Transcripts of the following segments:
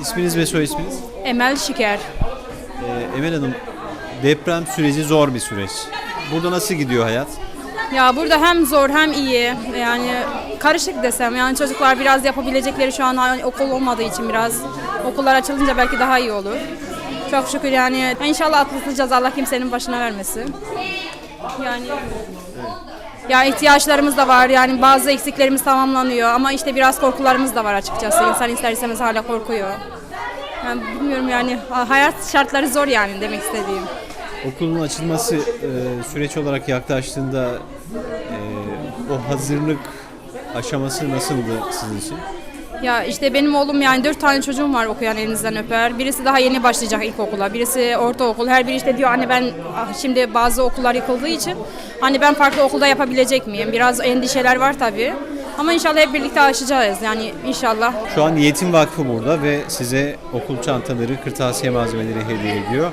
İsminiz ve soy isminiz? Emel Şiker. Ee, Emel Hanım, deprem süreci zor bir süreç. Burada nasıl gidiyor hayat? Ya burada hem zor hem iyi. Yani karışık desem. Yani çocuklar biraz yapabilecekleri şu an hani okul olmadığı için biraz okullar açılınca belki daha iyi olur. Çok şükür yani inşallah atlatacağız. Allah kimsenin başına vermesin. Yani ya ihtiyaçlarımız da var yani bazı eksiklerimiz tamamlanıyor ama işte biraz korkularımız da var açıkçası. İnsan ister istemez hala korkuyor. Yani bilmiyorum yani hayat şartları zor yani demek istediğim. Okulun açılması e, süreç olarak yaklaştığında e, o hazırlık aşaması nasıldı sizin için? Ya işte benim oğlum yani dört tane çocuğum var okuyan elinizden öper. Birisi daha yeni başlayacak ilkokula, birisi ortaokul. Her biri işte diyor anne ben ah, şimdi bazı okullar yıkıldığı için hani ben farklı okulda yapabilecek miyim? Biraz endişeler var tabii. Ama inşallah hep birlikte aşacağız yani inşallah. Şu an Yetim Vakfı burada ve size okul çantaları, kırtasiye malzemeleri hediye ediyor.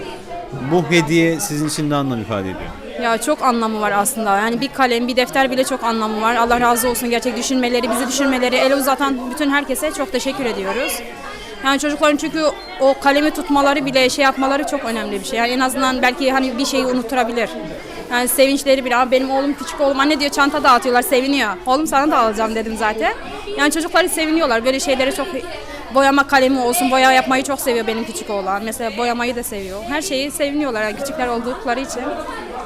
Bu hediye sizin için ne anlam ifade ediyor? Ya çok anlamı var aslında. Yani bir kalem, bir defter bile çok anlamı var. Allah razı olsun gerçek düşünmeleri, bizi düşünmeleri, el uzatan bütün herkese çok teşekkür ediyoruz. Yani çocukların çünkü o kalemi tutmaları bile şey yapmaları çok önemli bir şey. Yani en azından belki hani bir şeyi unutturabilir. Yani sevinçleri bile. Abi benim oğlum küçük oğlum anne diyor çanta dağıtıyorlar seviniyor. Oğlum sana da alacağım dedim zaten. Yani çocukları seviniyorlar. Böyle şeylere çok boyama kalemi olsun. Boya yapmayı çok seviyor benim küçük oğlan. Mesela boyamayı da seviyor. Her şeyi seviniyorlar yani küçükler oldukları için.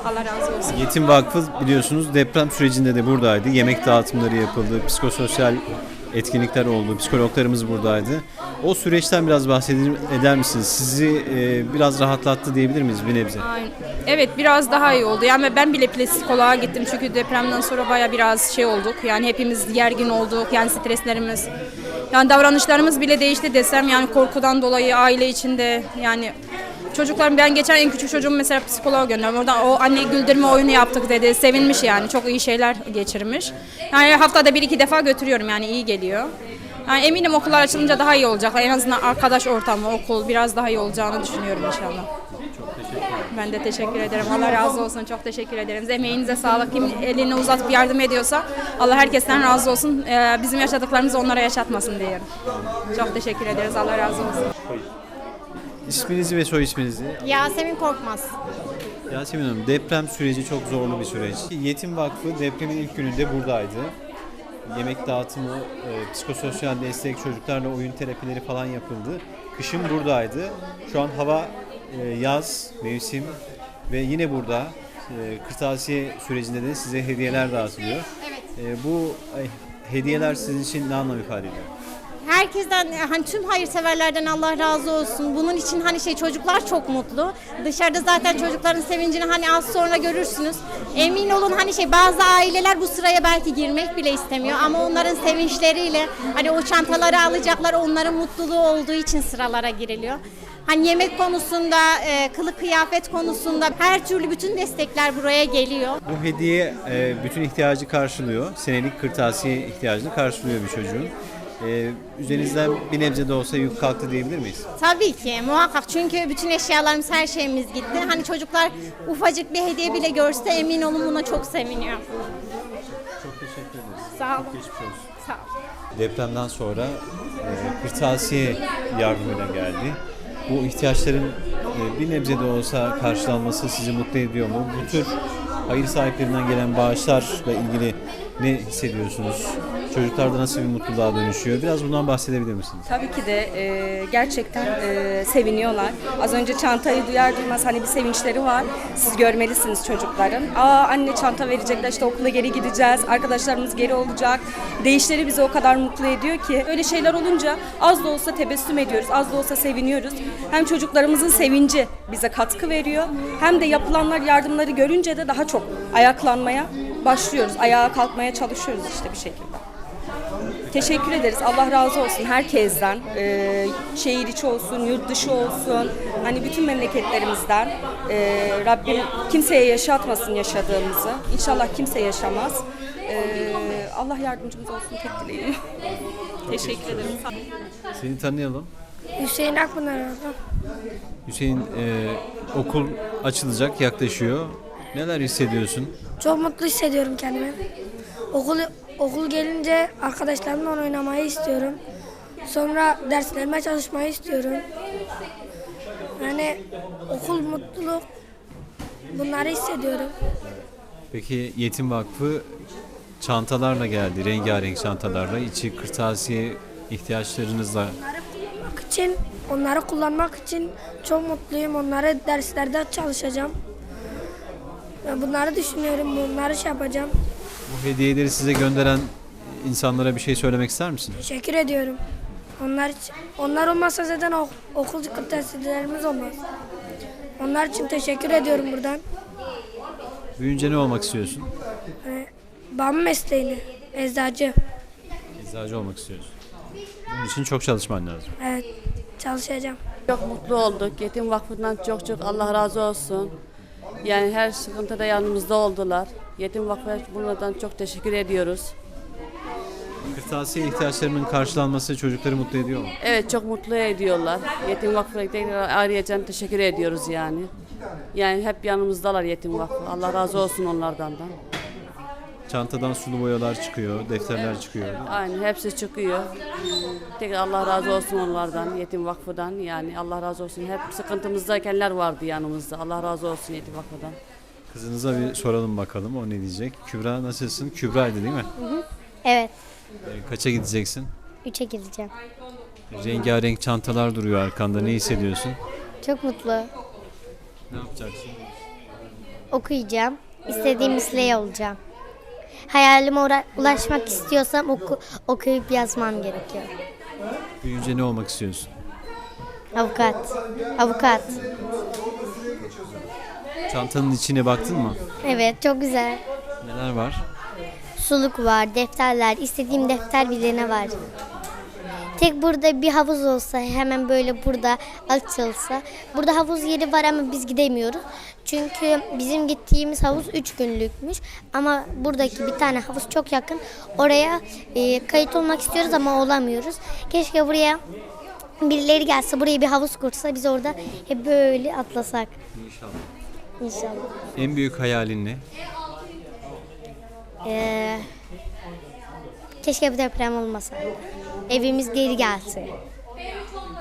Allah razı olsun. Yetim Vakfı biliyorsunuz deprem sürecinde de buradaydı. Yemek dağıtımları yapıldı, psikososyal etkinlikler oldu, psikologlarımız buradaydı. O süreçten biraz bahseder eder misiniz? Sizi e, biraz rahatlattı diyebilir miyiz bir nebze? Aynen. Evet biraz daha iyi oldu. Yani ben bile psikoloğa gittim çünkü depremden sonra baya biraz şey olduk. Yani hepimiz gergin olduk. Yani streslerimiz. Yani davranışlarımız bile değişti desem yani korkudan dolayı aile içinde yani Çocuklar ben geçen en küçük çocuğumu mesela psikoloğa gönderdim. Oradan o anne güldürme oyunu yaptık dedi. Sevinmiş yani. Çok iyi şeyler geçirmiş. Yani haftada bir iki defa götürüyorum yani iyi geliyor. Yani eminim okullar açılınca daha iyi olacak. En azından arkadaş ortamı, okul biraz daha iyi olacağını düşünüyorum inşallah. Ben de teşekkür ederim. Allah razı olsun. Çok teşekkür ederim. Emeğinize sağlık. Kim elini uzatıp yardım ediyorsa Allah herkesten razı olsun. Ee, bizim yaşadıklarımızı onlara yaşatmasın diyelim. Çok teşekkür ederiz. Allah razı olsun. İsminizi ve soy isminizi. Yasemin Korkmaz. Yasemin Hanım deprem süreci çok zorlu bir süreç. Yetim Vakfı depremin ilk gününde buradaydı. Yemek dağıtımı, e, psikososyal destek, çocuklarla oyun terapileri falan yapıldı. Kışın buradaydı. Şu an hava yaz, mevsim ve yine burada e, kırtasiye sürecinde de size hediyeler dağıtılıyor. Evet. E, bu e, hediyeler sizin için ne anlam ifade ediyor? Herkesten hani tüm hayırseverlerden Allah razı olsun. Bunun için hani şey çocuklar çok mutlu. Dışarıda zaten çocukların sevincini hani az sonra görürsünüz. Emin olun hani şey bazı aileler bu sıraya belki girmek bile istemiyor ama onların sevinçleriyle hani o çantaları alacaklar onların mutluluğu olduğu için sıralara giriliyor. Hani yemek konusunda, e, kılık kıyafet konusunda her türlü bütün destekler buraya geliyor. Bu hediye e, bütün ihtiyacı karşılıyor. Senelik kırtasiye ihtiyacını karşılıyor bir çocuğun. E, üzerinizden bir nebze de olsa yük kalktı diyebilir miyiz? Tabii ki muhakkak çünkü bütün eşyalarımız her şeyimiz gitti. Hani çocuklar ufacık bir hediye bile görse emin olun buna çok seviniyor. Çok teşekkür ederiz. Sağ olun. Geçmiş olsun. Sağ olun. Depremden sonra e, kırtasiye yardımıyla geldi. Bu ihtiyaçların e, bir nebze de olsa karşılanması sizi mutlu ediyor mu? Bu tür hayır sahiplerinden gelen bağışlarla ilgili ne hissediyorsunuz? Çocuklarda nasıl bir mutluluğa dönüşüyor? Biraz bundan bahsedebilir misiniz? Tabii ki de e, gerçekten e, seviniyorlar. Az önce çantayı duyar duymaz hani bir sevinçleri var. Siz görmelisiniz çocukların. Aa anne çanta verecekler işte okula geri gideceğiz. Arkadaşlarımız geri olacak. Değişleri bizi o kadar mutlu ediyor ki. Öyle şeyler olunca az da olsa tebessüm ediyoruz. Az da olsa seviniyoruz. Hem çocuklarımızın sevinci bize katkı veriyor. Hem de yapılanlar yardımları görünce de daha çok ayaklanmaya başlıyoruz. Ayağa kalkmaya çalışıyoruz işte bir şekilde. Teşekkür ederiz. Allah razı olsun herkesten. Ee, şehir içi olsun, yurt dışı olsun. Hani bütün memleketlerimizden. Ee, Rabbim kimseye yaşatmasın yaşadığımızı. İnşallah kimse yaşamaz. Ee, Allah yardımcımız olsun tek dileğim. Teşekkür ederim. Seni tanıyalım. Hüseyin Akpınar abi. Hüseyin e, okul açılacak, yaklaşıyor. Neler hissediyorsun? Çok mutlu hissediyorum kendimi. Okul okul gelince arkadaşlarımla oynamayı istiyorum. Sonra derslerime çalışmayı istiyorum. Yani okul mutluluk bunları hissediyorum. Peki Yetim Vakfı çantalarla geldi. Rengarenk çantalarla. içi kırtasiye ihtiyaçlarınızla Onları kullanmak için, onları kullanmak için çok mutluyum. Onları derslerde çalışacağım. Ben bunları düşünüyorum, bunları şey yapacağım. Bu hediyeleri size gönderen insanlara bir şey söylemek ister misin? Teşekkür ediyorum. Onlar onlar olmasa zaten ok- okul kırtasiyelerimiz olmaz. Onlar için teşekkür ediyorum buradan. Büyüyünce ne olmak istiyorsun? Hani babamın mesleğini, eczacı. Eczacı olmak istiyorsun. Bunun için çok çalışman lazım. Evet, çalışacağım. Çok mutlu olduk. Yetim Vakfı'ndan çok çok Allah razı olsun. Yani her sıkıntıda yanımızda oldular. Yetim Vakfı'na bunlardan çok teşekkür ediyoruz. Kırtasiye ihtiyaçlarının karşılanması çocukları mutlu ediyor mu? Evet çok mutlu ediyorlar. Yetim Vakfı'na tekrar ayrıca teşekkür ediyoruz yani. Yani hep yanımızdalar Yetim Vakfı. Allah razı olsun onlardan da. Çantadan sulu boyalar çıkıyor, defterler çıkıyor. Aynı hepsi çıkıyor. Tekrar Allah razı olsun onlardan, Yetim Vakfı'dan. Yani Allah razı olsun. Hep sıkıntımızdaykenler vardı yanımızda. Allah razı olsun Yetim Vakfı'dan. Kızınıza bir soralım bakalım o ne diyecek. Kübra nasılsın? Kübra'ydı değil mi? Evet. Ee, Kaça gideceksin? 3'e gideceğim. Rengarenk çantalar duruyor arkanda. Ne hissediyorsun? Çok mutlu. Ne yapacaksın? Okuyacağım. İstediğim mesleğe olacağım. Hayalime ulaşmak istiyorsam oku- okuyup yazmam gerekiyor. Büyüyünce ne olmak istiyorsun? Avukat. Avukat. Çantanın içine baktın mı? Evet çok güzel. Neler var? Suluk var, defterler, istediğim defter bilene var. Tek burada bir havuz olsa hemen böyle burada açılsa. Burada havuz yeri var ama biz gidemiyoruz. Çünkü bizim gittiğimiz havuz 3 günlükmüş. Ama buradaki bir tane havuz çok yakın. Oraya e, kayıt olmak istiyoruz ama olamıyoruz. Keşke buraya birileri gelse buraya bir havuz kursa biz orada hep böyle atlasak. İnşallah. İnşallah. En büyük hayalin ne? Ee, keşke bu deprem olmasaydı. Evimiz geri gelse.